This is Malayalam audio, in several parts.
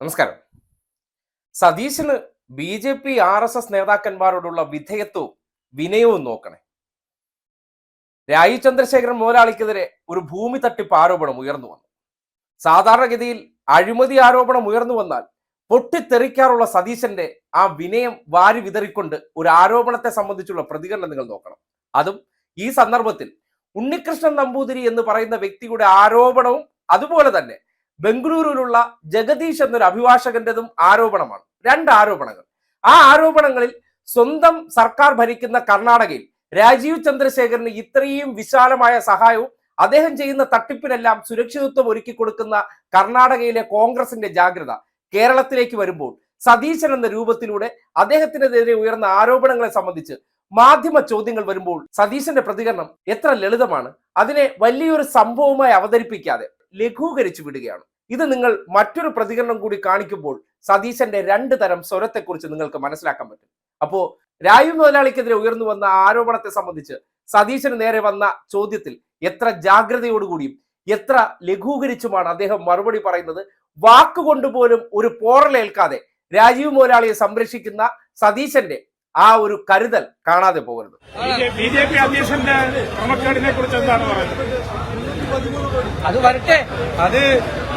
നമസ്കാരം. സതീശന് B J P R S S നേതാക്കന്മാരോടുള്ള വിധേയത്വവും വിനയവും നോക്കണേ. രായി ചന്ദ്രശേഖരൻ മുതലാളിക്കെതിരെ ഒരു ഭൂമി തട്ടിപ്പ് ആരോപണം ഉയർന്നു വന്നു. സാധാരണഗതിയിൽ അഴിമതി ആരോപണം ഉയർന്നു വന്നാൽ പൊട്ടിത്തെറിക്കാറുള്ള സതീശന്റെ ആ വിനയം വാരി വിതറിക്കൊണ്ട് ഒരു ആരോപണത്തെ സംബന്ധിച്ചുള്ള പ്രതികരണം നിങ്ങൾ നോക്കണം. അതും ഈ സന്ദർഭത്തിൽ ഉണ്ണികൃഷ്ണൻ നമ്പൂതിരി എന്ന് പറയുന്ന വ്യക്തിയുടെ ആരോപണവും അതുപോലെ തന്നെ ബംഗളൂരുവിലുള്ള ജഗദീഷ് എന്നൊരു അഭിഭാഷകന്റെതും ആരോപണമാണ്. രണ്ട് ആരോപണങ്ങൾ. ആ ആരോപണങ്ങളിൽ സ്വന്തം സർക്കാർ ഭരിക്കുന്ന കർണാടകയിൽ രാജീവ് ചന്ദ്രശേഖരന് ഇത്രയും വിശാലമായ സഹായവും അദ്ദേഹം ചെയ്യുന്ന തട്ടിപ്പിനെല്ലാം സുരക്ഷിതത്വം ഒരുക്കി കൊടുക്കുന്ന കർണാടകയിലെ കോൺഗ്രസിന്റെ ജാഗ്രത കേരളത്തിലേക്ക് വരുമ്പോൾ സതീശൻ എന്ന രൂപത്തിലൂടെ അദ്ദേഹത്തിനെതിരെ ഉയർന്ന ആരോപണങ്ങളെ സംബന്ധിച്ച് മാധ്യമ ചോദ്യങ്ങൾ വരുമ്പോൾ സതീശന്റെ പ്രതികരണം എത്ര ലളിതമാണ്. അതിനെ വലിയൊരു സംഭവമായി അവതരിപ്പിക്കാതെ ലഘൂകരിച്ചു വിടുകയാണ്. ഇത് നിങ്ങൾ മറ്റൊരു പ്രതികരണം കൂടി കാണിക്കുമ്പോൾ സതീശന്റെ രണ്ട് തരം സ്വരത്തെക്കുറിച്ച് നിങ്ങൾക്ക് മനസ്സിലാക്കാൻ പറ്റും. അപ്പോ രായു മുതലാളിക്കെതിരെ ഉയർന്നു വന്ന ആരോപണത്തെ സംബന്ധിച്ച് സതീശന് നേരെ വന്ന ചോദ്യത്തിൽ എത്ര ജാഗ്രതയോടുകൂടിയും എത്ര ലഘൂകരിച്ചുമാണ് അദ്ദേഹം മറുപടി പറയുന്നത്? വാക്കുകൊണ്ട് പോലും ഒരു പോറലേൽക്കാതെ രാജീവ് മുതലാളിയെ സംരക്ഷിക്കുന്ന സതീശന്റെ ആ ഒരു കരുതൽ കാണാതെ പോകരുത്. ബി ജെ പി അധ്യക്ഷന്റെ ക്രമക്കേടിനെ കുറിച്ച് എന്താണ് പറയുന്നത്? അത് വരട്ടെ. അത്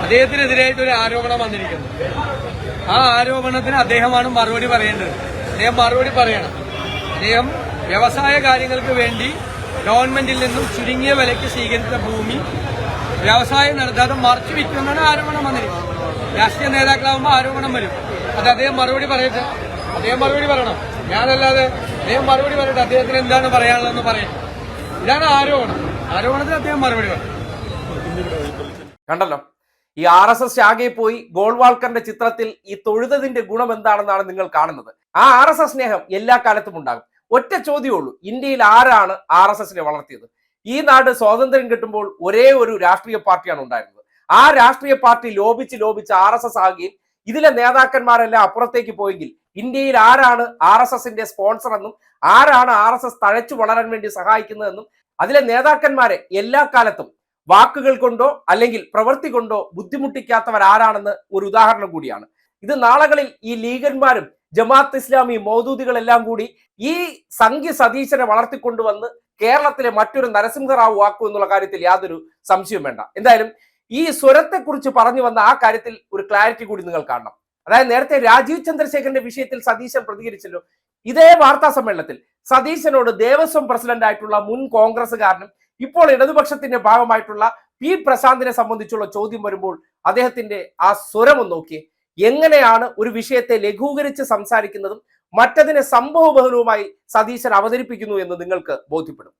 അദ്ദേഹത്തിനെതിരായിട്ട് ഒരു ആരോപണം വന്നിരിക്കുന്നു. ആ ആരോപണത്തിന് അദ്ദേഹമാണ് മറുപടി പറയേണ്ടത്. അദ്ദേഹം മറുപടി പറയണം. അദ്ദേഹം വ്യവസായ കാര്യങ്ങൾക്ക് വേണ്ടി ഗവൺമെന്റിൽ നിന്നും ചുരുങ്ങിയ വിലയ്ക്ക് സ്വീകരിച്ച ഭൂമി വ്യവസായം നടത്താതെ മറച്ചു വിൽക്കുമെന്നാണ് ആരോപണം വന്നിരിക്കുന്നത്. രാഷ്ട്രീയ നേതാക്കളാകുമ്പോൾ ആരോപണം വരും. അത് അദ്ദേഹം മറുപടി പറയട്ടെ. അദ്ദേഹം മറുപടി പറയണം. ഞാനല്ലാതെ അദ്ദേഹം മറുപടി പറയട്ടെ. അദ്ദേഹത്തിന് എന്താണ് പറയാനുള്ളതെന്ന് പറയട്ടെ ഇതാണ് ആരോപണം. ആരോപണത്തിന് അദ്ദേഹം മറുപടി പറയും കണ്ടല്ലോ? ഈ ആർ എസ് എസ് ആകെ പോയി ഗോൾവാൾക്കറിന്റെ ചിത്രത്തിൽ ഈ തൊഴുതതിന്റെ ഗുണം എന്താണെന്നാണ് നിങ്ങൾ കാണുന്നത്. ആ ആർ എസ് എസ് സ്നേഹം എല്ലാ കാലത്തും ഉണ്ടാകും. ഒറ്റ ചോദ്യമേ ഉള്ളൂ ഇന്ത്യയിൽ ആരാണ് ആർ എസ് എസിനെ വളർത്തിയത്? ഈ നാട് സ്വാതന്ത്ര്യം കിട്ടുമ്പോൾ ഒരേ ഒരു രാഷ്ട്രീയ പാർട്ടിയാണ് ഉണ്ടായിരുന്നത്. ആ രാഷ്ട്രീയ പാർട്ടി ലോപിച്ച് ലോപിച്ച് ആർ എസ് എസ് ആകുകയും ഇതിലെ നേതാക്കന്മാരെല്ലാം അപ്പുറത്തേക്ക് പോയെങ്കിൽ ഇന്ത്യയിൽ ആരാണ് ആർ എസ് എസിന്റെ സ്പോൺസർ എന്നും ആരാണ് ആർ എസ് എസ് തഴച്ചു വളരാൻ വേണ്ടി സഹായിക്കുന്നതെന്നും അതിലെ നേതാക്കന്മാരെ എല്ലാ കാലത്തും വാക്കുകൾ കൊണ്ടോ അല്ലെങ്കിൽ പ്രവൃത്തി കൊണ്ടോ ബുദ്ധിമുട്ടിക്കാത്തവർ ആരാണെന്ന് ഒരു ഉദാഹരണം കൂടിയാണ്. ഇത് നാളുകളിൽ ഈ ലീഗന്മാരും ജമാഅത്ത് ഇസ്ലാമി മൗദൂദികളെല്ലാം കൂടി ഈ സംഖ്യ സതീശനെ വളർത്തിക്കൊണ്ടുവന്ന് കേരളത്തിലെ മറ്റൊരു നരസിംഹറാവു ആക്കും എന്നുള്ള കാര്യത്തിൽ യാതൊരു സംശയവും വേണ്ട. എന്തായാലും ഈ സ്വരത്തെക്കുറിച്ച് പറഞ്ഞു വന്ന ആ കാര്യത്തിൽ ഒരു ക്ലാരിറ്റി കൂടി നിങ്ങൾ കാണണം. അതായത് നേരത്തെ രാജീവ് ചന്ദ്രശേഖരന്റെ വിഷയത്തിൽ സതീശൻ പ്രതികരിച്ചല്ലോ. ഇതേ വാർത്താ സമ്മേളനത്തിൽ സതീശനോട് ദേവസ്വം പ്രസിഡന്റ് ആയിട്ടുള്ള മുൻ കോൺഗ്രസ്സുകാരനും ഇപ്പോൾ ഇടതുപക്ഷത്തിന്റെ ഭാഗമായിട്ടുള്ള പി പ്രശാന്തിനെ സംബന്ധിച്ചുള്ള ചോദ്യം വരുമ്പോൾ അദ്ദേഹത്തിന്റെ ആ സ്വരമൊന്ന് നോക്കി എങ്ങനെയാണ് ഒരു വിഷയത്തെ ലഘൂകരിച്ച് സംസാരിക്കുന്നതും മറ്റതിനെ സംഭവബഹുലവുമായി സതീശൻ അവതരിപ്പിക്കുന്നു എന്ന് നിങ്ങൾക്ക് ബോധ്യപ്പെടും?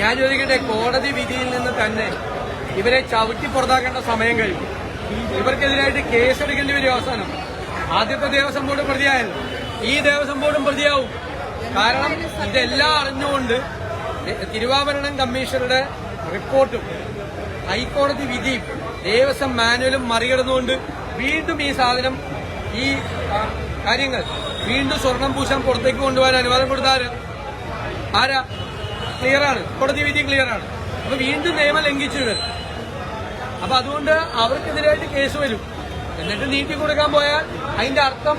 ഞാൻ ചോദിക്കട്ടെ കോടതി വിധിയിൽ നിന്ന് തന്നെ ഇവരെ ചവിട്ടി പുറത്താക്കേണ്ട സമയം കഴിഞ്ഞു. ഇവർക്കെതിരായിട്ട് കേസെടുക്കേണ്ടി വരും അവസാനം. ആദ്യത്തെ ദേവസ്വം ബോർഡ് പ്രതിയായല്ലോ. ഈ ദേവസ്വം ബോർഡും പ്രതിയാവും. കാരണം ഇതെല്ലാം അറിഞ്ഞുകൊണ്ട് തിരുവാഭരണം കമ്മീഷണറുടെ റിപ്പോർട്ടും ഹൈക്കോടതി വിധിയും ദേവസ്വം മാനുവലും മറികടന്നുകൊണ്ട് വീണ്ടും ഈ സാധനം ഈ കാര്യങ്ങൾ വീണ്ടും സ്വർണം പൂശാൻ പുറത്തേക്ക് കൊണ്ടുപോകാൻ അനുവാദം കൊടുത്ത ആര്? ആരാ ക്ലിയറാണ്. കോടതി വിധി ക്ലിയറാണ്. അപ്പൊ വീണ്ടും നിയമം ലംഘിച്ചു ഇവർ അപ്പൊ അതുകൊണ്ട് അവർക്കെതിരായിട്ട് കേസ് വരും. എന്നിട്ട് നീട്ടി കൊടുക്കാൻ പോയാൽ അതിന്റെ അർത്ഥം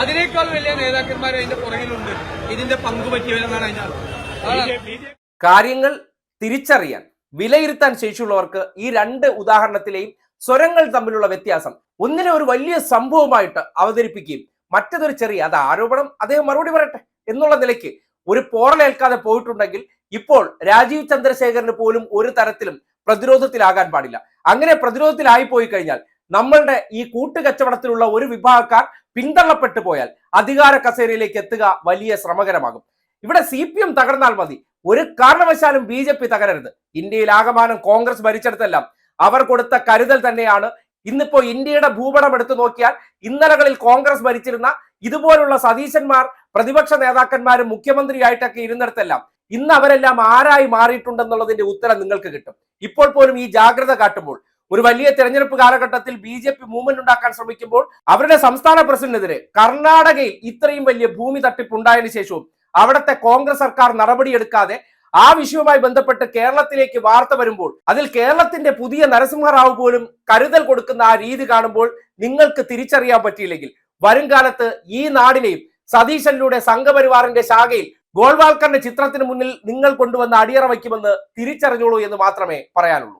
അതിനേക്കാൾ വലിയ നേതാക്കന്മാർ അതിന്റെ പുറകിലുണ്ട്. ഇതിന്റെ പങ്ക് പറ്റിയവരെന്നാണ് അതിന്റെ അർത്ഥം. കാര്യങ്ങൾ തിരിച്ചറിയാൻ വിലയിരുത്താൻ ശേഷിയുള്ളവർക്ക് ഈ രണ്ട് ഉദാഹരണത്തിലെയും സ്വരങ്ങൾ തമ്മിലുള്ള വ്യത്യാസം ഒന്നിനെ ഒരു വലിയ സംഭവമായിട്ട് അവതരിപ്പിക്കുകയും മറ്റതൊരു ചെറിയ അത് ആരോപണം അദ്ദേഹം മറുപടി പറയട്ടെ എന്നുള്ള നിലയ്ക്ക് ഒരു പോറലേൽക്കാതെ പോയിട്ടുണ്ടെങ്കിൽ ഇപ്പോൾ രാജീവ് ചന്ദ്രശേഖരന് പോലും ഒരു തരത്തിലും പ്രതിരോധത്തിലാകാൻ പാടില്ല. അങ്ങനെ പ്രതിരോധത്തിലായി പോയി കഴിഞ്ഞാൽ നമ്മളുടെ ഈ കൂട്ടുകച്ചവടത്തിലുള്ള ഒരു വിഭാഗക്കാർ പിന്തള്ളപ്പെട്ടു പോയാൽ അധികാര കസേരയിലേക്ക് എത്തുക വലിയ ശ്രമകരമാകും. ഇവിടെ സി പി എം തകർന്നാൽ മതി. ഒരു കാരണവശാലും ബി ജെ പി തകരരുത്. ഇന്ത്യയിൽ ആകമാനം കോൺഗ്രസ് ഭരിച്ചെടുത്തെല്ലാം അവർ കൊടുത്ത കരുതൽ തന്നെയാണ്. ഇന്നിപ്പോ ഇന്ത്യയുടെ ഭൂപടം എടുത്തു നോക്കിയാൽ ഇന്നലകളിൽ കോൺഗ്രസ് ഭരിച്ചിരുന്ന ഇതുപോലുള്ള സതീശന്മാർ പ്രതിപക്ഷ നേതാക്കന്മാരും മുഖ്യമന്ത്രിയായിട്ടൊക്കെ ഇരുന്നിടത്തെല്ലാം ഇന്ന് അവരെല്ലാം ആരായി മാറിയിട്ടുണ്ടെന്നുള്ളതിന്റെ ഉത്തരം നിങ്ങൾക്ക് കിട്ടും. ഇപ്പോൾ പോലും ഈ ജാഗ്രത കാട്ടുമ്പോൾ ഒരു വലിയ തെരഞ്ഞെടുപ്പ് കാലഘട്ടത്തിൽ ബി ജെ പി മൂവ്മെന്റ് ഉണ്ടാക്കാൻ ശ്രമിക്കുമ്പോൾ അവരുടെ സംസ്ഥാന പ്രസിഡന്റിനെതിരെ കർണാടകയിൽ ഇത്രയും വലിയ ഭൂമി തട്ടിപ്പ് ഉണ്ടായതിനു ശേഷവും അവിടുത്തെ കോൺഗ്രസ് സർക്കാർ നടപടിയെടുക്കാതെ ആ വിഷയവുമായി ബന്ധപ്പെട്ട് കേരളത്തിലേക്ക് വാർത്ത വരുമ്പോൾ അതിൽ കേരളത്തിന്റെ പുതിയ നരസിംഹറാവു പോലും കരുതൽ കൊടുക്കുന്ന ആ രീതി കാണുമ്പോൾ നിങ്ങൾക്ക് തിരിച്ചറിയാൻ പറ്റിയില്ലെങ്കിൽ വരും കാലത്ത് ഈ നാടിനെയും സതീശനിലൂടെ സംഘപരിവാറിന്റെ ശാഖയിൽ ഗോൾവാൾക്കറിന്റെ ചിത്രത്തിന് മുന്നിൽ നിങ്ങൾ കൊണ്ടുവന്ന് അടിയറ വയ്ക്കുമെന്ന് തിരിച്ചറിഞ്ഞോളൂ എന്ന് മാത്രമേ പറയാനുള്ളൂ.